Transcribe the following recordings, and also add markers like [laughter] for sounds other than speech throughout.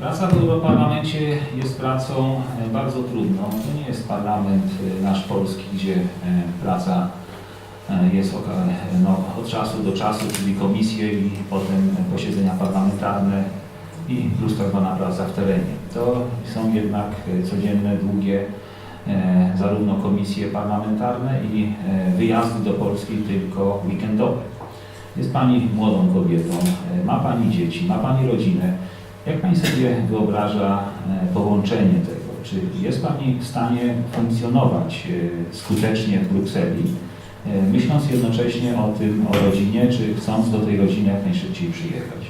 Praca w Europarlamencie jest pracą e, bardzo trudną. To nie jest parlament e, nasz polski, gdzie e, praca jest oka- no, od czasu do czasu, czyli komisje i potem posiedzenia parlamentarne i plus praca w terenie. To są jednak codzienne, długie zarówno komisje parlamentarne i wyjazdy do Polski tylko weekendowe. Jest Pani młodą kobietą, ma Pani dzieci, ma Pani rodzinę. Jak Pani sobie wyobraża e, połączenie tego? Czy jest Pani w stanie funkcjonować e, skutecznie w Brukseli, e, myśląc jednocześnie o tym, o rodzinie, czy chcąc do tej rodziny jak najszybciej przyjechać?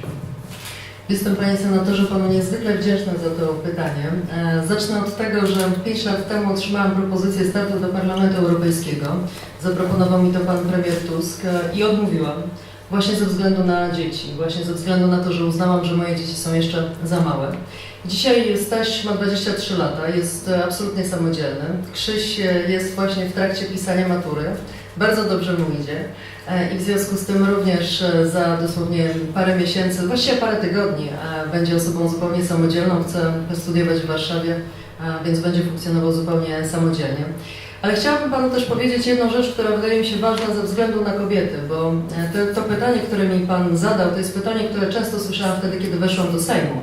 Jestem Panie Senatorze Panu niezwykle wdzięczna za to pytanie. Zacznę od tego, że 5 lat temu otrzymałam propozycję startu do Parlamentu Europejskiego. Zaproponował mi to Pan Premier Tusk i odmówiłam. Właśnie ze względu na dzieci, właśnie ze względu na to, że uznałam, że moje dzieci są jeszcze za małe. Dzisiaj Staś ma 23 lata, jest absolutnie samodzielny. Krzyś jest właśnie w trakcie pisania matury. Bardzo dobrze mu idzie. E, I w związku z tym również e, za dosłownie parę miesięcy, właściwie parę tygodni, e, będzie osobą zupełnie samodzielną, chce studiować w Warszawie, więc będzie funkcjonował zupełnie samodzielnie. Ale chciałabym Panu też powiedzieć jedną rzecz, która wydaje mi się ważna ze względu na kobiety, bo e, to, to pytanie, które mi Pan zadał, to jest pytanie, które często słyszałam wtedy, kiedy weszłam do Sejmu.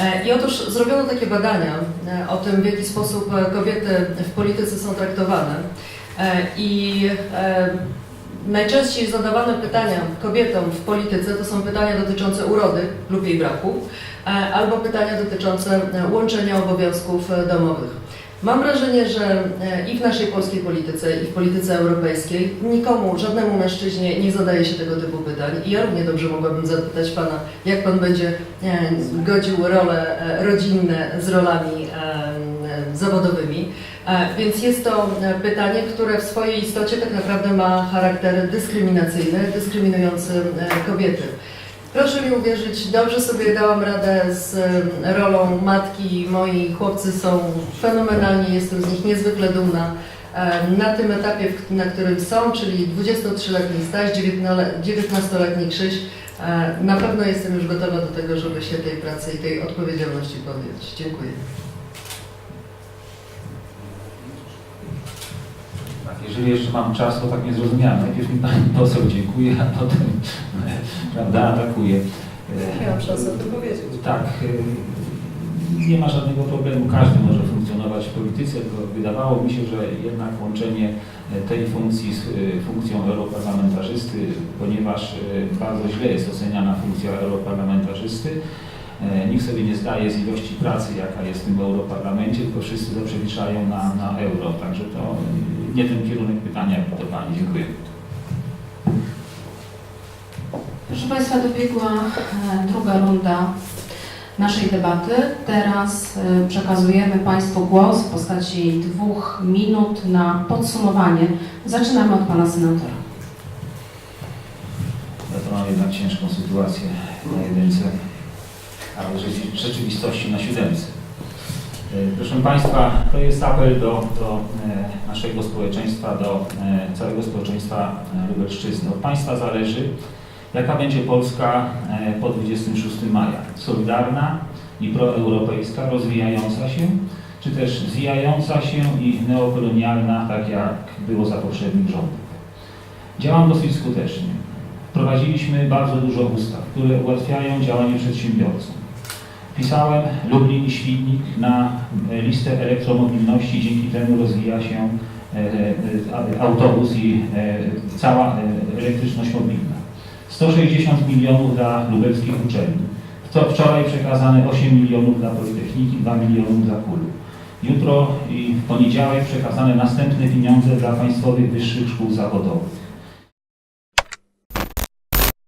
E, I otóż zrobiono takie badania e, o tym, w jaki sposób kobiety w polityce są traktowane. I najczęściej zadawane pytania kobietom w polityce to są pytania dotyczące urody lub jej braku, albo pytania dotyczące łączenia obowiązków domowych. Mam wrażenie, że e, i w naszej polskiej polityce, i w polityce europejskiej nikomu, żadnemu mężczyźnie nie zadaje się tego typu pytań. I ja równie dobrze mogłabym zapytać Pana, jak Pan będzie e, godził role e, rodzinne z rolami zawodowymi. Więc jest to pytanie, które w swojej istocie tak naprawdę ma charakter dyskryminacyjny, dyskryminujący kobiety. Proszę mi uwierzyć, dobrze sobie dałam radę z rolą matki. Moi chłopcy są fenomenalni, jestem z nich niezwykle dumna. Na tym etapie, na którym są, czyli 23-letni Staś, 19-letni Krzyś, na pewno jestem już gotowa do tego, żeby się tej pracy i tej odpowiedzialności podjąć. Dziękuję. Tak, jeżeli jeszcze mam czas, to tak nie zrozumiałem. Najpierw mi Pani poseł dziękuję, a potem [laughs] prawda, atakuje. Miałam szansę o tym powiedzieć. Tak, y, nie ma żadnego problemu, każdy może funkcjonować w polityce, tylko wydawało mi się, że jednak łączenie e, tej funkcji z y, funkcją europarlamentarzysty, ponieważ y, bardzo źle jest oceniana funkcja europarlamentarzysty, nikt sobie nie zdaje z ilości pracy, jaka jest w tym europarlamencie, tylko wszyscy to przeliczają na, na euro, także to nie ten kierunek pytania do Pani. Dziękuję. Proszę Państwa, dobiegła e, druga runda naszej debaty. Teraz e, przekazujemy Państwu głos w postaci dwóch minut na podsumowanie. Zaczynamy od Pana Senatora. Ja to mam jednak ciężką sytuację na jedynce, a w rzeczy- rzeczywistości na siódemce. E, Proszę Państwa, to jest apel do, do e, naszego społeczeństwa, do e, całego społeczeństwa Lubelszczyzny. Od Państwa zależy, jaka będzie Polska po 26 maja. Solidarna i proeuropejska, rozwijająca się, czy też zwijająca się i neokolonialna, tak jak było za poprzednich rządów. Działam dosyć skutecznie. Wprowadziliśmy bardzo dużo ustaw, które ułatwiają działanie przedsiębiorcom. Wpisałem Lublin i Świdnik na e, listę elektromobilności, dzięki temu rozwija się e, e, autobus i cała elektryczność mobilna. 160 milionów dla lubelskich uczelni. Wczoraj przekazane 8 milionów dla Politechniki, 2 miliony dla KUL. Jutro i w poniedziałek przekazane następne pieniądze dla państwowych wyższych szkół zawodowych.